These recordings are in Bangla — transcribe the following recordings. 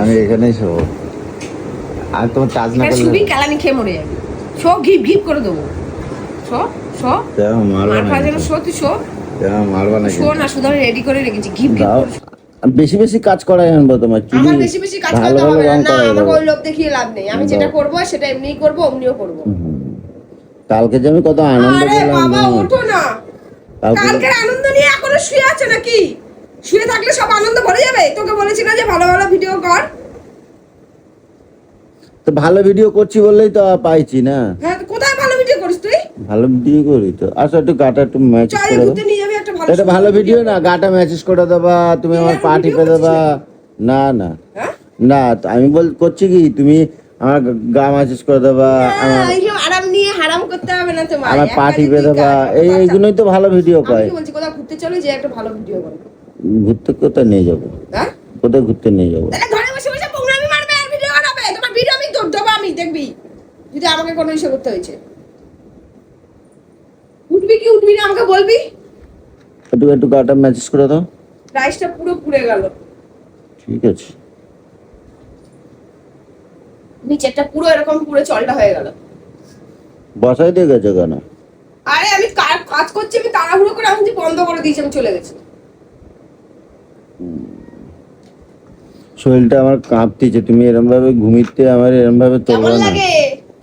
আমি এখানেই শোবো। আর তোমার চার্জ না করলে শুবি কালানি খেয়ে মরে যাবি। শো ঘিপ ঘিপ করে দেবো। শো শো। মারবা মার না জন্য শো তুই শো। মারবা না শো না শুধু আমি রেডি করে রেখেছি। ঘিপ ঘিপ শো। বেশি বেশি কাজ করাই আনব তোমার চুলি আমার বেশি বেশি কাজ করতে হবে না রং না করাই আমাকে দেবো। ওই লোভ দেখিয়ে লাভ নেই। আমি যেটা। করব সেটা এমনিই করব অমনিও করব। কালকে যে আমি কত আনন্দ আরে বাবা। ওঠো না। কালকে আনন্দ নিয়ে এখনও শুয়ে আছে নাকি? শুয়ে থাকলে সব আনন্দ ভরে যাবে? তোকে বলেছি না যে ভালো ভালো ভিডিও কর। তো ভালো ভিডিও করছি বললেই তো পাইছি না। হ্যাঁ কোথায় ভালো ভিডিও করিস তুই? ভালো ভিডিও করি তো। আসো একটু গাটা একটু ম্যাচ করে দাও। ঘুরতে নিয়ে যাবি একটা ভালো এটা ভালো ভিডিও না গাটা ম্যাচেস করে দেবা তুমি আমার এরকম পা টিপে দেবা। না না। হ্যাঁ? না আমি বল করছি কি? তুমি আমার গা ম্যাচেস করে দেবা আমার আরাম নিয়ে হারাম করতে হবে না তোমার আমার এক পা টিপে দেবা। এই বাচ্চা। এইগুলোই তো ভালো ভিডিও আমি কয়। কি বলছি কোথাও ঘুরতে চলো যে একটা ভালো ভিডিও করো। ঘুরতে কোথায় নিয়ে যাব? হ্যাঁ? কোথায় ঘুরতে নিয়ে যাব? ঘরে বসে বসে পোংরামি মারবে আর ভিডিও বানাবে। তোমার ভিডিও আমি তোর দেবো আমি দেখবি। যদি আমাকে কোনো করতে হয়েছে। উঠবি কি উঠবি না আমাকে বলবি? একটু একটু গাটা ম্যাচেস করে দাও। রাইসটা পুরো পুড়ে গেল। ঠিক আছে। নিচেরটা পুরো এরকম পুরো চলটা হয়ে গেল। বসাই দিয়ে গেছে কেন? আরে আমি কাজ- করছি আমি তাড়াহুড়ো করে আমি বন্ধ করে দিয়েছি আমি চলে গেছি। শরীরটা আমার কাঁপতেছে তুমি এরম ভাবে ঘুমিতে আমার এরম ভাবে তোলবা না। লাগে?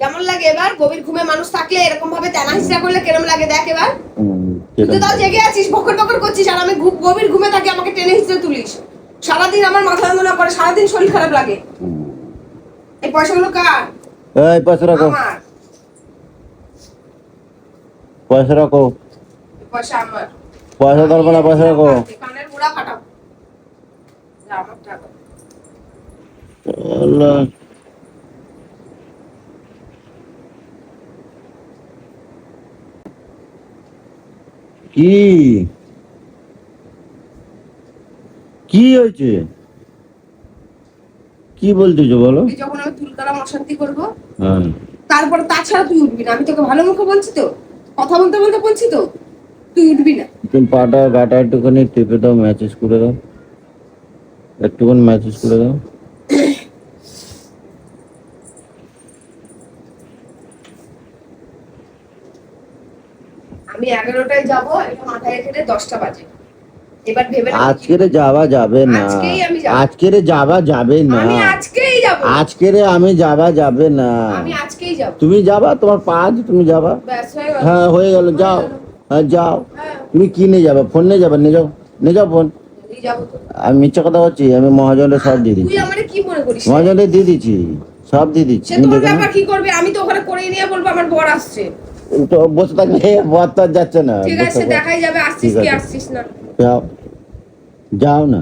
কেমন লাগে এবার? গভীর ঘুমে মানুষ থাকলে এরকম ভাবে তেনা হিসা করলে কেমন লাগে? দেখ এবার। তুই তো জেগে আছিস বকর বকর করছিস আর আমি গভীর ঘুমে থাকি আমাকে টেনে হিসেবে তুলিস। সারাদিন আমার মাথা যন্ত্রণা করে সারাদিন শরীর খারাপ লাগে। এই পয়সাগুলো কার? এই পয়সা রাখো। পয়সা রাখো। পয়সা আমার। পয়সা ধরবো না পয়সা রাখো। কানের মুড়া ফাটাবো যা, আমার টাকা। আল্লাহ। কি? কি হয়েছে? কি বলতেছো বলো? যখন আমি তুলকালাম অশান্তি করব হ্যাঁ। তারপর তাছাড়া তুই উঠবি না। আমি তোকে ভালো মুখে বলছি তো? কথা বলতে বলতে বলছি তো? তুই উঠবি না। তুমি পাটা গাটা একটুখানি টিপে দাও ম্যাচেস করে দাও। একটুখানি ম্যাচেস করে দাও। আমি এগারোটায় যাব এটা মাথায় রেখে দশটা বাজে। এবার ভেবে আজকের যাওয়া যাবে না। আজকের যাওয়া যাবে না। আমি আজকেই যাব। আজকের আমি যাওয়া যাবে না। আমি আজকেই যাব। তুমি যাবা? তোমার পা আছে, তুমি যাবা? ব্যাস হয়ে গেল। হ্যাঁ হয়ে গেল যাও। হ্যাঁ যাও। হ্যাঁ। তুমি কি নিয়ে যাবে? ফোন নিয়ে যাবে? নিয়ে যাও। নিয়ে যাও ফোন। আমি মিথ্যা কথা বলছি আমি মহাজনের সব দিয়ে দিচ্ছি। মহাজনের দিয়ে দিচ্ছি সব দিয়ে দিচ্ছি। কি করবে? আমি তো ওখানে করে নিয়ে বলব আমার বর আসছে। তো বসে থাকলে বর তো যাচ্ছে না। ঠিক আছে দেখাই যাবে আসছিস কি আসছিস না। যাও। যাও না।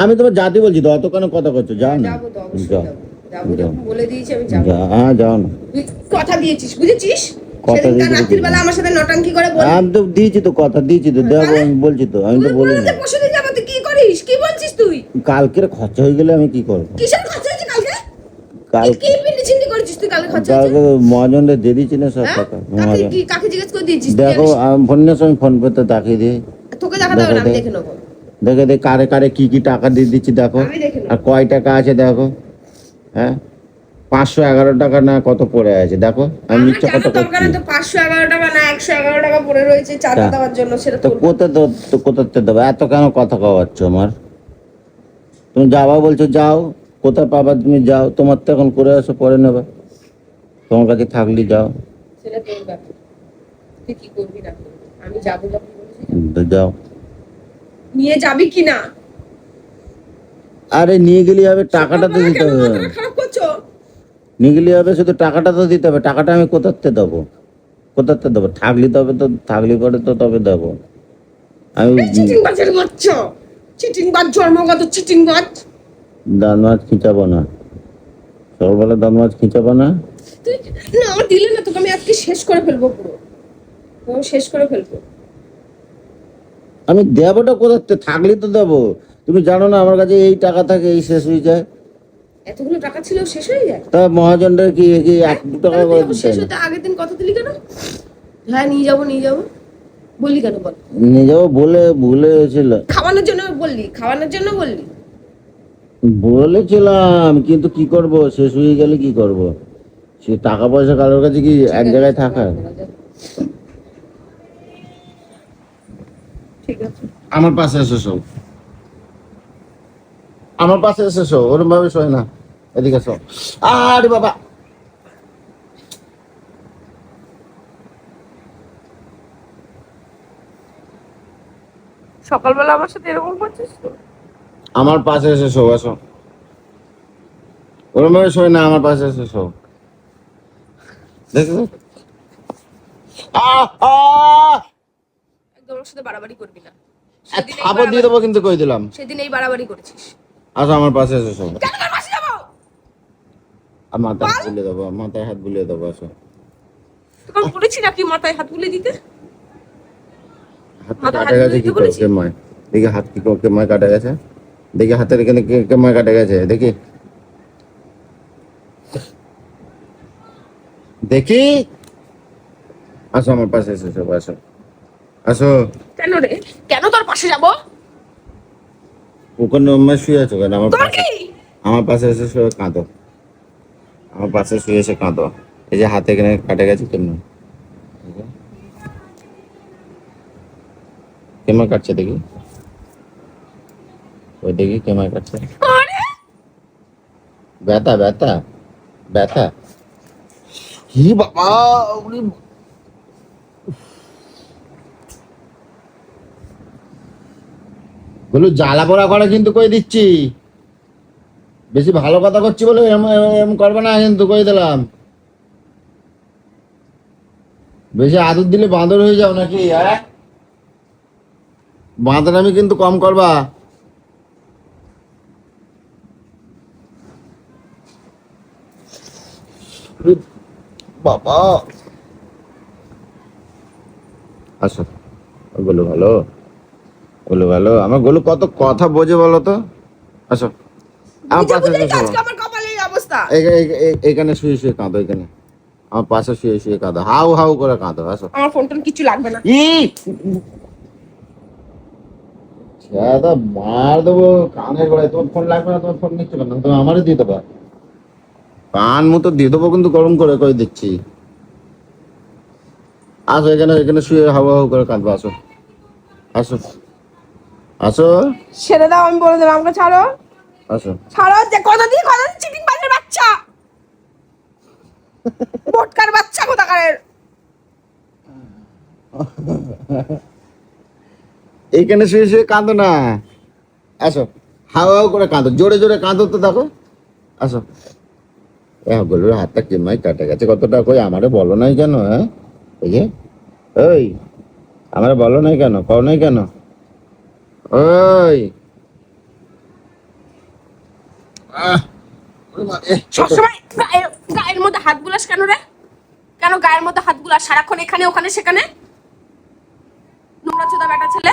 আমি তোমার জাতি বলছি তো অত কেন কথা করছ যাও না। যাব যাও। বলে দিয়েছি আমি যাব। হ্যাঁ যাও না। কথা দিয়েছিস বুঝেছিস? কথা সেদিনকার দিয়েছি রাত্রির বেলা আমার সাথে নটাঙ্কি করে বল। আমি তো দিয়েছি তো কথা দিয়েছি তো। দেখো আমি বলছি তো আমি তো তুই বলি না পরশুদিন যাব তুই কি করিস? কি বলছিস তুই? কালকের খরচা হয়ে গেলে আমি কি করব? কিসের খরচা হয়েছে কালকে? কাল কি তুই কালকে খরচা কালকে মহাজনদের দিয়ে দিচ্ছি না সব হ্যাঁ? টাকা? কাকে মহাজন। কাকে জিজ্ঞেস করে দিয়েছিস দেখো আমি ফোন নিয়ে আমি ফোন পেতে তাকিয়ে দিই তোকে দেখাতে হবে না আমি দেখে নেব। দেখে দেখ কারে কারে কি কি টাকা দিয়ে দিচ্ছি দেখো। আর কয় টাকা আছে দেখো। হ্যাঁ? পাঁচশো এগারো টাকা না কত পড়ে আছে দেখো। আমি মিথ্যা কথা পাঁচশো এগারো টাকা না একশো এগারো টাকা পড়ে রয়েছে চাঁদা দেওয়ার জন্য সেটা তো তো কোথাতে দেবো? এত কেন কথা কওয়াচ্ছ আমার? তুমি যাবা বলছো যাও। কোথায় পাবা তুমি যাও? তোমার তো এখন করে আসো পরে নেবে। তোমার কাছে থাকলে যাও। সেটা তোর ব্যাপার। তুই কি করবি না আমি যাব যখন বলেছি যাব। হুম, তো যাও। নিয়ে যাবি কি না? আরে নিয়ে গেলে হবে টাকাটা তো দিতে হবে। নিয়ে গেলে হবে শুধু টাকাটা তো দিতে হবে টাকাটা আমি কোথাতে দেবো? কোথাতে দেবো? থাকলে তবে তো থাকলে পরে তো তবে দেবো। আমি চিটিং বাজের বাচ্চা। চিটিং বাজ জন্মগত চিটিং বাজ দান মাছ খিঁচাবো না। সকালবেলা দান মাছ খিঁচাবো না। তুই না আমার দিলে না তোকে আমি আজকে শেষ করে ফেলব পুরো। পুরো শেষ করে ফেলব। আমি দেবোটা কোথাতে থাকলে তো দেবো। তুমি জানো না আমার কাছে এই টাকা থাকে এই শেষ হয়ে যায়। এতগুলো টাকা ছিল শেষ হয়ে যায়? তা মহাজনদের কি কি এক দু টাকা করে শেষ হতে আগের দিন কথা দিলি কেন? হ্যাঁ নিয়ে যাব নিয়ে যাব। বললি কেন বল? নিয়ে যাব বলে ভুলে ছিল খাওয়ানোর জন্য বললি খাওয়ানোর জন্য বললি। বলেছিলাম কিন্তু কি করব? শেষ হয়ে গেলে কি করব? সে টাকা পয়সা কারোর কাছে কি এক জায়গায় থাকা ঠিক আছে। আমার পাশে এসে শো আমার পাশে এসে শো ওরম ভাবে শোয় না। এদিকে শো আরে বাবা! সকালবেলা আমার সাথে এরকম করছিস তো? আমার পাশে এসে শো আসো ওরম ভাবে শোয় না আমার পাশে এসে শো দেখো আহ আহ একদম ওর সাথে বাড়াবাড়ি করবি না। সেদিন এই থাপড় দিয়ে দেবো কিন্তু কই দিলাম। সেদিন এই বাড়াবাড়ি করেছিস। আসো আমার পাশে এসে শো কেন তোর পাশে যাব? আর মাথায় হাত বুলিয়ে দেবো মাথায় হাত বুলিয়ে দেবো আসো। তোকে বলেছি নাকি মাথায় হাত বুলিয়ে দিতে? হাত মাথায় কাটা গেছে বুলিয়ে কি দিতে করে বলেছি? কেময় দেখি হাত কি কেময় কাটা গেছে? দেখি হাতের এখানে কে- কেময় কাটা গেছে? দেখি। দেখি। আসো আমার পাশে এসে সব আসো আসো। কেন রে? কেন তোর পাশে যাব? ওখানে অম্মা শুয়ে আছো কেন আমার পাশে। আমার পাশে এসে শুয়ে কাঁদো। আমার পাশে শুয়ে এসে কাঁদো। এই যে হাতে এখানে কাটে গেছে কেমন? কেমন কাটছে দেখি? ওই দেখি কেমন কাটছে। ব্যথা ব্যথা ব্যথা। কি বাবা ওরে বা- জ্বালা পোড়া করে কিন্তু কই দিচ্ছি? বেশি ভালো কথা করছি বলে এরম করবে না কিন্তু কই দিলাম। বেশি আদর দিলে বাঁদর হয়ে যাও নাকি হ্যাঁ? বাঁদর আমি কিন্তু কম করবা। ওরে বাবা। আসো। ওগুলো ভালো? ওগুলো ভালো? আমার গোলু কত কথা বোঝে বলো তো? আসো। আমার পাশে অবস্থা। এখানে শুয়ে শুয়ে কাঁদো এখানে। আমার পাশে শুয়ে শুয়ে কাঁদো। হাউ হাউ করে কাঁদো আসো। আমার ফোন টোন কিছু লাগবে না। মার দেবো। কানের গোড়ায় তোমার ফোন লাগবে না তোমার ফোন নিচ্ছ কেন? তুমি আমারই দিয়ে দেবা। কান মতো দিয়ে দেবো কিন্তু গরম করে করে দিচ্ছি আসো এখানে এখানে শুয়ে হাওয়া হাউ করে কাঁদবো আসো। আসো। আসো। ছেড়ে দাও আমি বলে দিলাম আমাকে ছাড়ো। আসো। ছাড়ো যে কথা দিয়ে কথা চিটিং বাজের বাচ্চা? বোটকার বাচ্চা কোথাকারের? এইখানে শুয়ে শুয়ে কাঁদো না। আসো। হাওয়া হাউ করে কাঁদো। জোরে জোরে কাঁদো তো দেখো। আসো। হ্যাঁ গলুর হাতটা কেমাই কাটা গেছে? কতটা কই? আমারে বলো নাই কেন হ্যাঁ? এই যে ওই আমারে বলো নাই কেন? কও নাই কেন? ওই। সবসময় গায়ের গায়ের মধ্যে হাত বুলাস কেন রে? কেন গায়ের মধ্যে হাত বুলাস সারাক্ষণ এখানে ওখানে সেখানে নোংরা চোদা বেটা ছেলে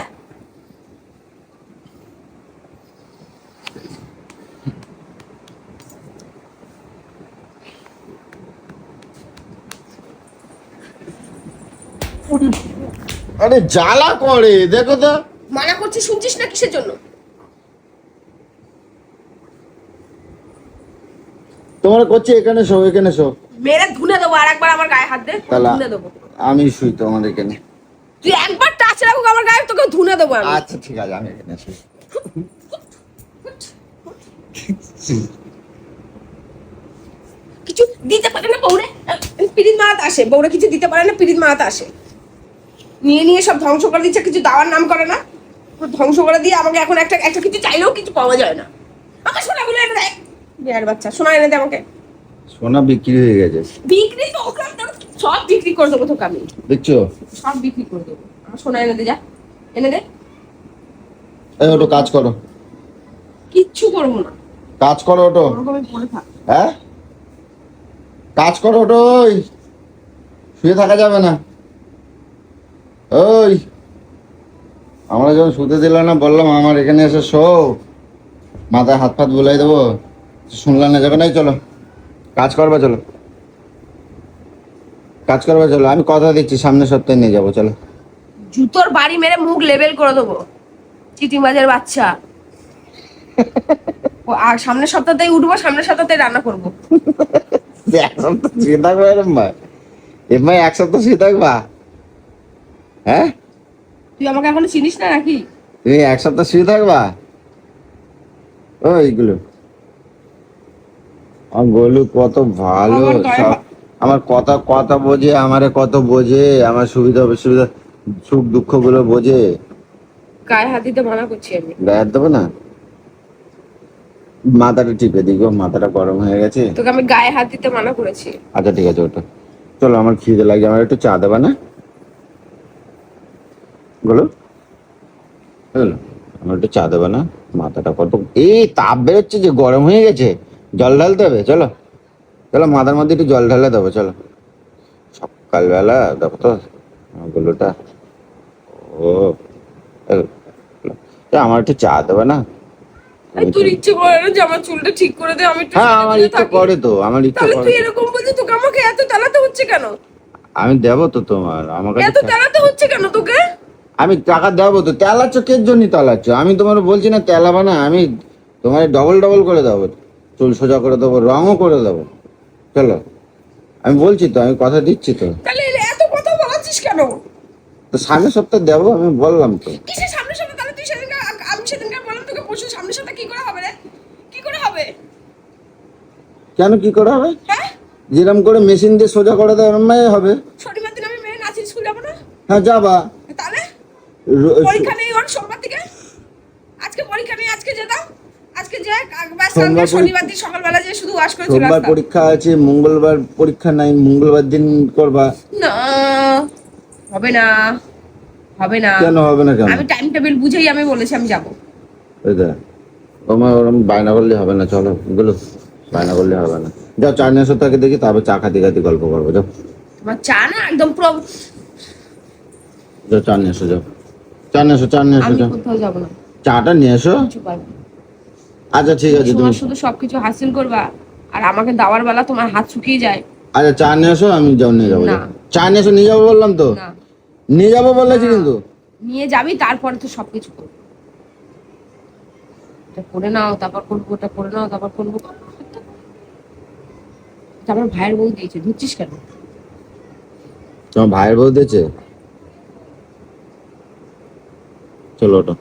আরে জ্বালা করে দেখো তো। মানা করছি শুনছিস না কিসের জন্য? তোমার করছে এখানে শো এখানে শো মেরে ধুনে দেবো আর একবার আমার গায়ে হাত দে ধুনে দেবো। আমি শুই তোমার এখানে। তুই একবার টাচ রাখুক আমার গায়ে তোকে ধুনে দেবো আমি। আচ্ছা ঠিক আছে আমি এখানে শুই। কিছু দিতে পারে না বউরে? পিরিত মারাতে আসে বউরে কিছু দিতে পারে না পিরিত মারাতে আসে। নিয়ে নিয়ে সব ধ্বংস করে দিচ্ছে কিছু দেওয়ার নাম করে না। পুরো ধ্বংস করে দিয়ে আমাকে এখন একটা একটা কিছু চাইলেও কিছু পাওয়া যায় না। আমার সোনাগুলো এনে দেয় বিয়ার বাচ্চা সোনা এনে দে আমাকে। সোনা বিক্রি হয়ে গেছে। বিক্রি তো আমি সব বিক্রি করে দেবো তোকে আমি। দেখছ? সব বিক্রি করে দেবো। আমার সোনা এনে দে যা। এনে দে। এই ওটো কাজ করো। কিচ্ছু করব না। কাজ করো ওটো। হ্যাঁ? কাজ করো ওটো ওই। শুয়ে থাকা যাবে না। ওই আমরা যখন শুতে দিল না বললাম আমার এখানে এসে শো মাথায় হাত ফাত বুলাই দেবো। শুনলাম না যখন চলো। কাজ করবা চলো। কাজ করবা চলো। আমি কথা দিচ্ছি সামনের সপ্তাহে নিয়ে যাব চলো। জুতোর বাড়ি মেরে মুখ লেবেল করে দেবো চিটিংবাজের বাচ্চা। ও আর সামনের সপ্তাহতেই উঠবো সামনের সপ্তাহতে রান্না করব। এক সপ্তাহ শুয়ে থাকবা এরম ভাই এক সপ্তাহ শুয়ে থাকবা? হ্যাঁ? তুই আমাকে এখনও চিনিস না নাকি? তুমি এক সপ্তাহ শুয়ে থাকবা? ওইগুলো আমার গোলু কত ভালো। আমার কথা কথা বোঝে আমারে কত বোঝে আমার সুবিধা অসুবিধা সুখ দুঃখগুলো বোঝে। গায়ে হাত দিতে মানা করছি আমি। গায়ে দেবো না? মাথাটা টিপে দিই গো মাথাটা গরম হয়ে গেছে। তোকে আমি গায়ে হাত দিতে মানা করেছি। আচ্ছা ঠিক আছে ওটা চলো আমার খিদে লাগছে আমার একটু চা দেবা না? বলো আমার একটু চা দেবা না মাথাটা কত এই তাপ বেরোচ্ছে যে গরম হয়ে গেছে। জল ঢালতে হবে চলো। চলো মাথার মধ্যে একটু জল ঢালে দেবো চলো। সকালবেলা দেখো তো গুলোটা ও আমার একটু চা দেবে না। আর তোর ইচ্ছে করে না যে আমার চুলটা ঠিক করে দে আমি হ্যাঁ আমার ইচ্ছা করে তো আমার ইচ্ছা করে তুই এরকম বলছিস তোকে আমাকে এত তালাতে হচ্ছে কেন? আমি দেবো তো তোমার আমার এত তালাতে হচ্ছে কেন তোকে? আমি টাকা দেবো তো। তেলাচ্ছ কের জন্য তেলাচ্ছ? আমি তোমার বলছি না তেলাবা না আমি তোমার ডবল ডবল করে দেবো। চুল সোজা করে দেবো রঙও করে দেবো। চলো। আমি বলছি তো আমি কথা দিচ্ছি তো। তাহলে এত কথা বলাচ্ছিস কেন? তো সামনের সপ্তাহ দেবো আমি বললাম তো। কিসের সামনের সাথে তাহলে তুই সেদিনকে আমি সেদিনকে বললাম তোকে পরশু সামনের সাথে কি করে হবে রে? কি করে হবে? কেন কি করে হবে? হ্যাঁ? যেরকম করে মেশিন দিয়ে সোজা করে ওরম হবে। শনিবার দিন আমি মেয়ে নাচের স্কুল যাব না? হ্যাঁ যাবা। পরীক্ষা নেই ওর সোমবার থেকে? আজকে পরীক্ষা নেই আজকে যে দাও আজকে যে ব্যাস সোমবার কালকে পরী- শনিবার দিন সকালবেলা যে শুধু ওয়াশ করে সোমবার পরীক্ষা আছে মঙ্গলবার পরীক্ষা নাই মঙ্গলবার দিন করবা। না হবে না হবে না। কেন হবে না কেন? আমি টাইম টেবিল বুঝেই আমি বলেছি আমি যাব। ওই ওরম বায়না করলে হবে না চলো বায়না করলে হবে না। যাও চা নিয়ে এসো তাকে দেখি তারপর চা খাতে খাতে গল্প করব যাও। তোমার চা না একদম পুরো যাও চা নিয়ে এসো যাও। চা নিয়ে এসো চা নিয়ে এসো আমি কোথাও যাব না। চাটা নিয়ে এসো। আচ্ছা ঠিক আছে তুমি শুধু সবকিছু হাসিল করবা আর আমাকে দেওয়ার বেলা তোমার হাত শুকিয়ে যায়। আচ্ছা চা নিয়ে এসো আমি যাও নিয়ে যাব। চা নিয়ে এসো নিয়ে যাব বললাম তো? নিয়ে যাব বলেছি কিন্তু। নিয়ে যাবি তারপরে তো সবকিছু করব। এটা করে নাও তারপর করব ওটা করে নাও তারপর করব। আমার ভাইয়ের বউ দিয়েছে ধরছিস কেন? তোমার ভাইয়ের বউ দিয়েছে? চলো ওটা।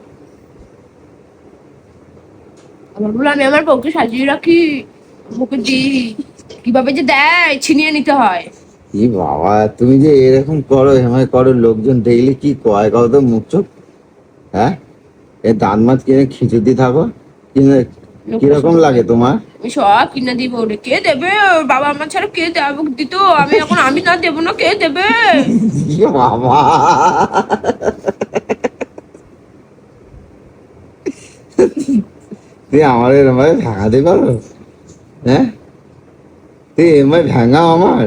আমার বলে আমি আমার বউকে সাজিয়ে রাখি। দিই। কীভাবে যে দেয় ছিনিয়ে নিতে হয়। কি বাবা তুমি যে এরকম করো হেমায় করো লোকজন দেখলে কি কয় কাউ তো মুখ চোখ? হ্যাঁ? এ দাঁত মাছ কিনে খিচুড়ি থাকো। কিনে কীরকম লাগে তোমার? আমি সব কিনে দিব ওরে। কে দেবে? বাবা আমার ছাড়া কে দেবে দিত। আমি এখন আমি না দেবো না কে দেবে? বাবা। তুই আমার এরম ভাবে ভাঙাতে পারো হ্যাঁ? তুই এমআই ভাঙাও আমার?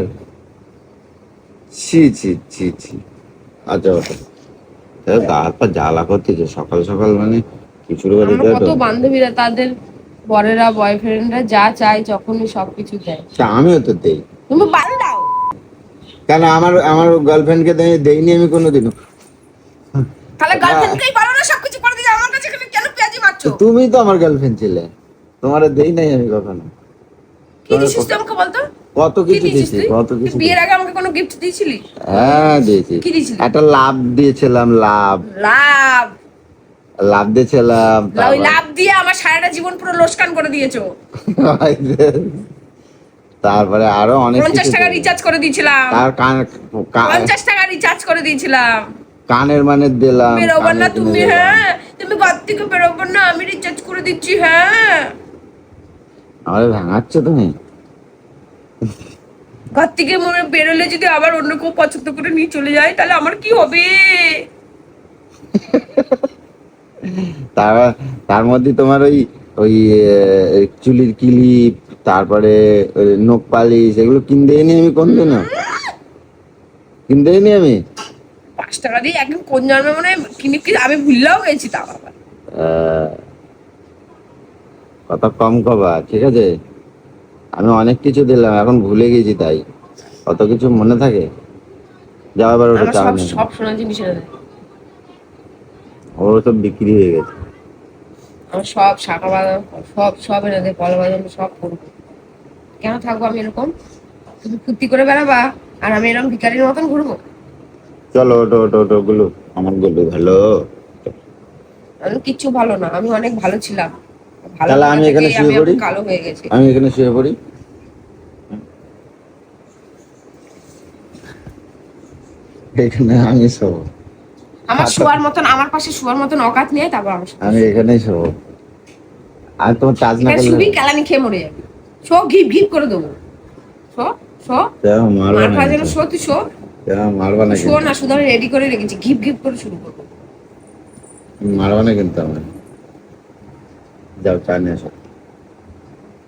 ছি ছি ছি ছি। আচ্ছা পা জ্বালা করতেছে। সকাল সকাল মানে আমার কত বান্ধবীরা তাদের বরেরা বয়ফ্রেন্ডরা যা চায় যখনই সবকিছু দেয়। আমিও তো দেই। তুমি বান দাও। কেন আমার আমার গার্লফ্রেন্ডকে দেইনি আমি কোনোদিনও? তাহলে গার্লফ্রেন্ডকেই পারো না সবকিছু করে দিতে আমার কাছে এখানে কেন পেঁয়াজি মারছো তো তুমি তো আমার গার্লফ্রেন্ড ছিলে। তোমার দেই নাই আমি কখনো। কি দিছিস আমাকে বলতো? কত কিছু দিয়েছি কত কিছু বিয়ের আগে আমাকে কোনো গিফট দিয়েছিলি হ্যাঁ দিয়েছি। কি দিয়েছিলি? একটা লাভ দিয়েছিলাম লাভ। লাভ। লাভ দিয়েছিলাম ওই লাভ দিয়ে আমার সারাটা জীবন পুরো লোসকান করে দিয়েছ। তারপরে আরও অনেক পঞ্চাশ কিছু টাকা রিচার্জ করে দিয়েছিলাম। তার কান পঞ্চাশ টাকা রিচার্জ করে দিয়েছিলাম। কানের মানে দিলাম বেরোবার না তুমি হ্যাঁ? তুমি ঘর থেকে বেরোবার না আমি রিচার্জ করে দিচ্ছি হ্যাঁ? আমারে ভাঙাচ্ছ তুমি? ঘর থেকে মনে বেরোলে যদি আবার অন্য কেউ পছন্দ করে নিয়ে চলে যায় তাহলে আমার কি হবে? তার তার মধ্যে তোমার ওই ওই চুলির ক্লিপ তারপরে নখ পালিশ এগুলো কিনতে নি আমি কোন দিন কিনতে নি আমি? পাঁচ টাকা দিয়ে একদম কোন জন্মে মনে হয় কিনে কি আমি ভুললেও গেছি তা বাবা। আহ, কথা কম কবা ঠিক আছে? আমি অনেক কিছু দিলাম এখন ভুলে গেছি তাই। কত কিছু মনে থাকে? যাও এবার ওটা চা সব সোনা জিনিস ওর সব বিক্রি হয়ে গেছে। আমার সব শাখা বাদাম সব সব এনে কলা বাদাম সব করব। কেন থাকব আমি এরকম? তুমি ফুর্তি করে বেড়াবা আর আমি এরকম ভিকারির মতন ঘুরবো? চলো ওটো ওটো ওটো গুলু। আমার গুলু ভালো। আমি কিচ্ছু ভালো না আমি অনেক ভালো ছিলাম। তাহলে আমি এখানে শুয়ে পড়ি? কালো হয়ে গেছি। আমি এখানে শুয়ে পড়ি? এখানে আমি শোব। আমার শোয়ার মতন আমার পাশে শোয়ার মতন অকাত নিয়ে তারপর আমার আমি এখানেই শোব। আর তোমার টাচ না করলে শুবি কেলানি খেয়ে মরে যাবে। শো ঘিপ ঘিপ করে দেবো। শো শো। তেমন মার খাওয়ার জন্য। শো তুই শো। তেমন মারবা না শো না শুধু আমি রেডি করে রেখেছি ঘিপ ঘিপ করে শুরু করব। মারবা না কিন্তু আমার যাও চা নিয়ে আসো।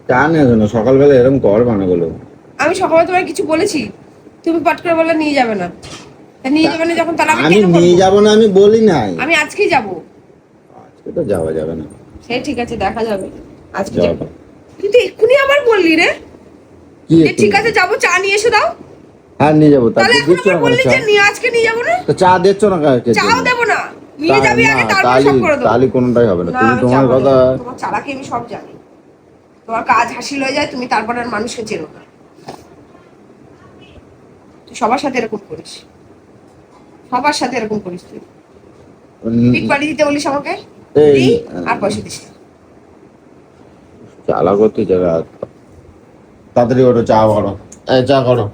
চা নিয়ে আসো না সকালবেলা এরকম করবা না আমি সকালে তোমায় কিছু বলেছি তুমি পট করে বলে নিয়ে যাবে না। নিয়ে যাবে না যখন তাহলে আমি আমি নিয়ে যাব না আমি বলি নাই। আমি আজকেই যাব। আজকে তো যাওয়া যাবে না। সে ঠিক আছে দেখা যাবে। আজকে যাব। তুই এক্ষুনি আবার বললি রে। ঠিক আছে যাব চা নিয়ে এসে দাও। হ্যাঁ নিয়ে যাব। তাহলে দিচ্ছ না চা আজকে নিয়ে যাব না? তো চা দিচ্ছ না কাকে চাও দেবো না। নিয়ে যাবি আগে তারপর সব করে দেবো। তাহলে কোনোটাই হবে না। তুমি তোমার কথা তোমার চালাকি আমি সব জানি। তোমার কাজ হাসিল হয়ে যায় তুমি তারপর আর মানুষকে চেনো না। তুই সবার সাথে এরকম করিস। সবার সাথে এরকম করিস তুই। পিক বাড়ি দিতে বলিস আমাকে? এই আর পয়সা দিস জায়গা তাড়াতাড়ি ওঠো চা করো। এই চা করো।